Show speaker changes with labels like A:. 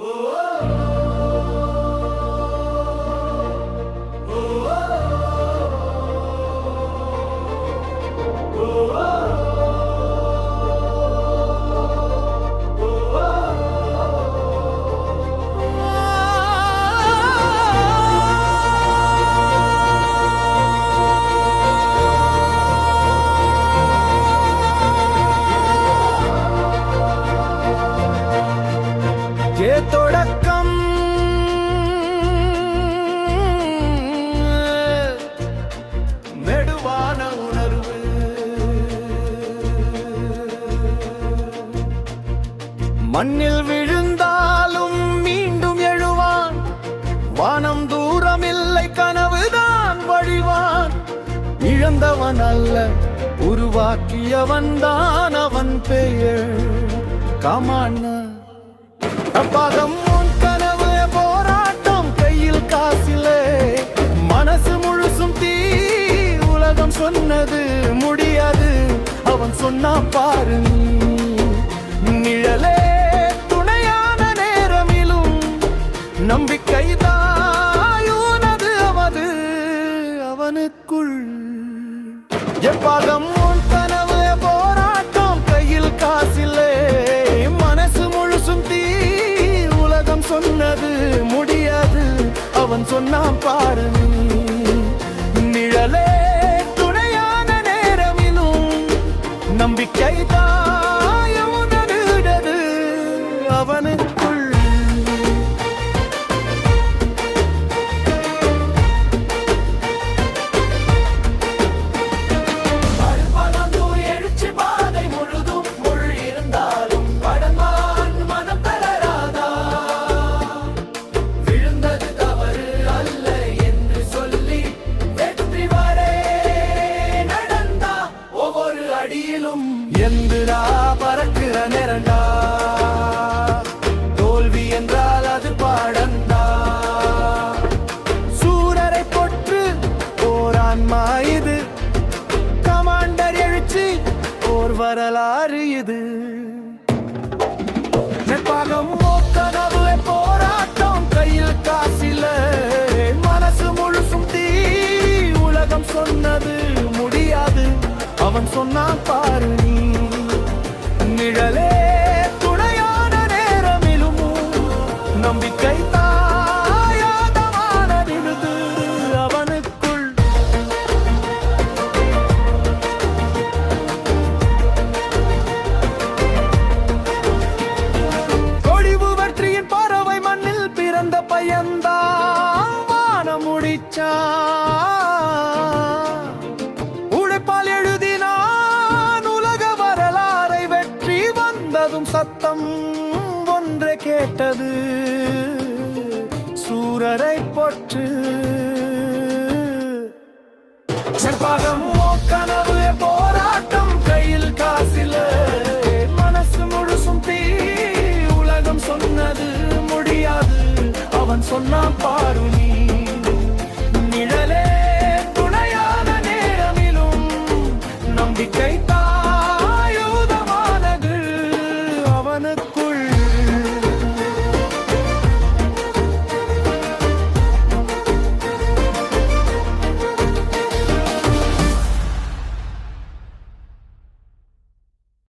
A: Oh! மண்ணில் விழுந்தாலும் மீண்டும் எழுவான். வானம் தூரம் இல்லை கனவுதான் வழிவான். இழந்தவன் அல்ல உருவாக்கியவன் தான் அவன் பெயர். கமான பாகம் உன் கனவு போராட்டம் கையில் காசிலே. மனசு முழுசும் தீ உலகம் சொன்னது முடியாது. அவன் சொன்னா பாருங்க நம்பிக்கை தாயுனது அவது அவனுக்குள். எப்பாகம் உன் கனவு போராட்டம் கையில் காசில்லே மனசு முழுசும் தீ உலகம் சொன்னது முடியாது. அவன் சொன்னான் பாரு நிழலே துணையான நேரமிலும் நம்பிக்கை தாயுனது அவனுக்கு எந்திரா பறக்கிற நேரண்டா. தோல்வி என்றால் அது பாடந்தா. சூரரை பொற்று போரான்மா இது. கமாண்டர் எழுச்சி ஓர் வரலாறு இது. நெற்பாகம் கனவு போராட்டம் கையில் காசில. மனசு முழுசும் தீ உலகம் சொன்னது முடியாது. அவன் சொன்னான் பாரு வச்சா உழைப்பால் எழுதினான் உலக வரலாறை வெற்றி வந்ததும் சத்தம் ஒன்று கேட்டது. சூரரை போற்று. செப்பாகம் கனவு போராட்டம் கையில் காசில. மனசு முழுசும் தீ உலகம் சொன்னது முடியாது. அவன் சொன்னான்